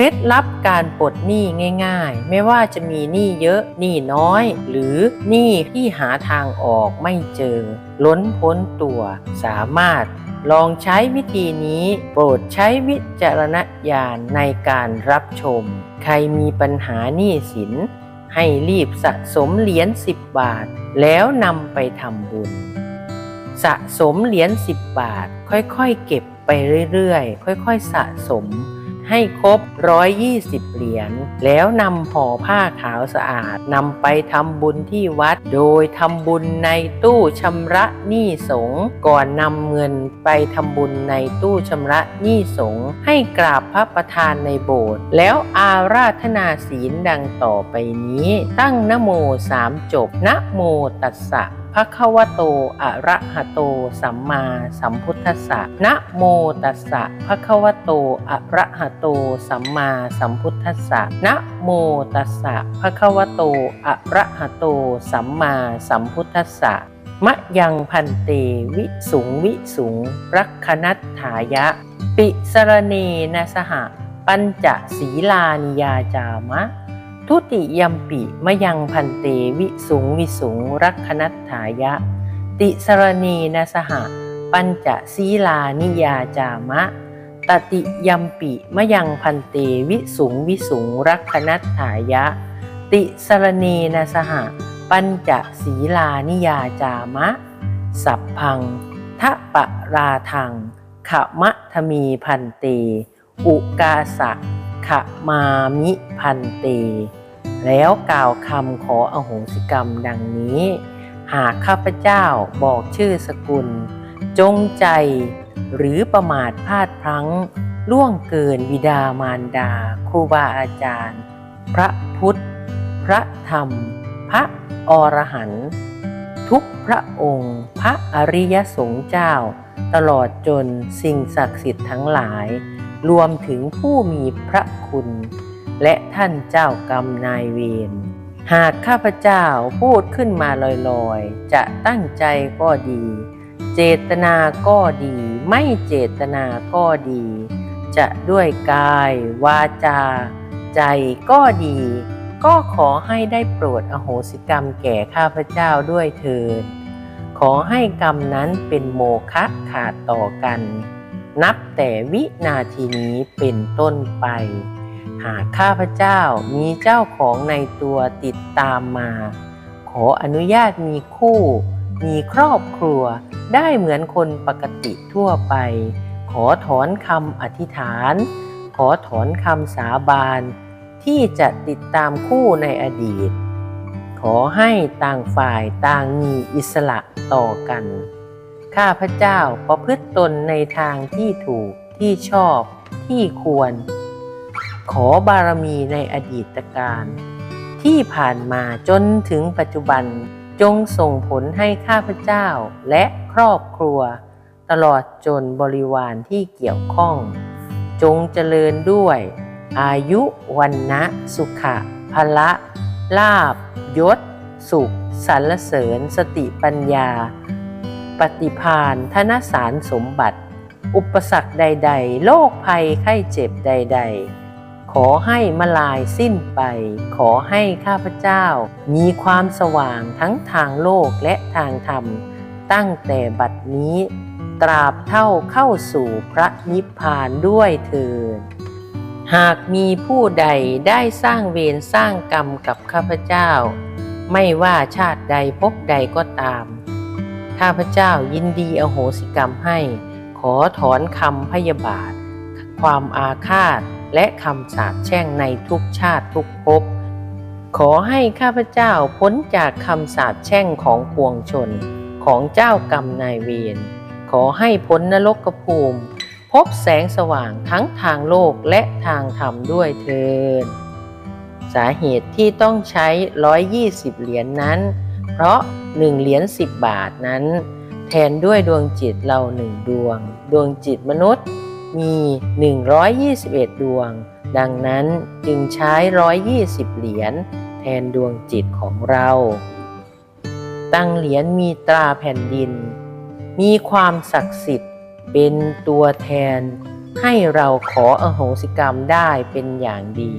ล็ดลับการปลดหนี้ง่าย ๆ ไม่ว่าจะมีหนี้เยอะหนี้น้อย หรือหนี้ที่หาทางออกไม่เจอ ล้นพ้นตัวสามารถลองใช้วิธีนี้โปรดใช้วิจารณญาณในการรับชม ใครมีปัญหาหนี้สิน ให้รีบสะสมเหรียญ10 บาท แล้วนำไปทำบุญ สะสมเหรียญ10 บาท ค่อยๆ เก็บไปเรื่อยๆ ค่อยๆ สะสม ให้ครบ 120 เหรียญ แล้วนำห่อผ้าขาวสะอาดนำไปทำบุญที่วัด โดยทำบุญในตู้ชำระหนี้สงก่อนนำเงินไปทำบุญในตู้ชำระหนี้สงให้กราบพระประธานในโบสถ์แล้วอาราธนาศีลดังต่อไปนี้ ตั้งนโมสามจบนะโมตัสสะ ภะคะวะโตอะระหะโต สัมมาสัมพุทธัสสะนะโมตัสสะภะคะวะโตอะระหะโต สัมมาสัมพุทธัสสะนะโมตัสสะภะคะวะโตอะระหะโต สัมมาสัมพุทธัสสะมะยังพันเตวิสุงวิสุง รักขนัตถายะ ปิสรเนนสหะปัญจศีลานิยาจามะ ทุติยมปิมะยังพันเตวิสุงวิสุงรักขนัตถายะ ติสรณีนะสหะปัญจศีลานิยาจามะ ตติยมปิมะยังพันเตวิสุงวิสุงรักขนัตถายะ ติสรณีนะสหะปัญจศีลานิยาจามะ สัพพังทะปะราทังขมะทมีพันเต อุกาสะขมามิพันเต แล้วกล่าวคำขออโหสิกรรมดังนี้ หากข้าพเจ้าบอกชื่อสกุล จงใจ หรือประมาทพลาดพลั้ง ล่วงเกินบิดามารดา ครูบาอาจารย์ พระพุทธ พระธรรม พระอรหันต์ทุกพระองค์ พระอริยสงฆ์เจ้า ตลอดจนสิ่งศักดิ์สิทธิ์ทั้งหลาย รวมถึงผู้มีพระคุณ และท่านเจ้ากรรมนายเวรหากข้าพเจ้าพูดขึ้นมาลอยๆ จะตั้งใจก็ดี เจตนาก็ดี ไม่เจตนาก็ดี จะด้วยกาย วาจา ใจก็ดี ก็ขอให้ได้โปรดอโหสิกรรมแก่ข้าพเจ้าด้วยเถิดขอให้กรรมนั้นเป็นโมฆะขาดต่อกัน นับแต่วินาทีนี้เป็นต้นไป หากข้าพเจ้ามีเจ้าของในตัวติดตามมา ขออนุญาตมีคู่ มีครอบครัวได้เหมือนคนปกติทั่วไป ขอถอนคำอธิษฐาน ขอถอนคำสาบานที่จะติดตามคู่ในอดีต ขอให้ต่างฝ่ายต่างมีอิสระต่อกัน ข้าพเจ้าประพฤติตนในทางที่ถูกที่ชอบที่ควร ขอบารมีในอดีตการที่ผ่านมาจนถึงปัจจุบันจงส่งผลให้ข้าพเจ้าและครอบครัว ตลอดจนบริวารที่เกี่ยวข้อง จงเจริญด้วย อายุวันนะสุขะพละลาบยศ สุขสรรเสริญ สติปัญญา ปฏิพานธนสารสมบัติ อุปสรรคใด ๆ โรคภัยไข้เจ็บใด ๆ ขอให้มาลายสิ้นไป ขอให้ข้าพเจ้า มีความสว่างทั้งทางโลกและทางธรรม ตั้งแต่บัดนี้ ตราบเท่าเข้าสู่พระนิพพานด้วยเถิดหากมีผู้ใดได้สร้างเวรสร้างกรรมกับข้าพเจ้า ไม่ว่าชาติใดภพใดก็ตาม ข้าพเจ้ายินดีอโหสิกรรมให้ ขอถอนคำพยาบาท ความอาฆาต และคำสาปแช่งในทุกชาติทุกภพ ขอให้ข้าพเจ้าพ้นจากคำสาปแช่งของปวงชนของเจ้ากรรมนายเวร ขอให้พ้นนรกภูมิ พบแสงสว่างทั้งทางโลกและทางธรรมด้วยเถิดสาเหตุที่ต้องใช้ 120 เหรียญนนั้น เพราะ 1 เหรียญ10 บาทนั้น แทนด้วยดวงจิตเราหนึ่งดวง ดวงจิตมนุษย์ มี 121 ดวง ดังนั้นจึงใช้ 120 เหรียญแทนดวงจิตของเรา ตั้งเหรียญมีตราแผ่นดิน มีความศักดิ์สิทธิ์เป็นตัวแทน ให้เราขออโหสิกรรมได้เป็นอย่างดี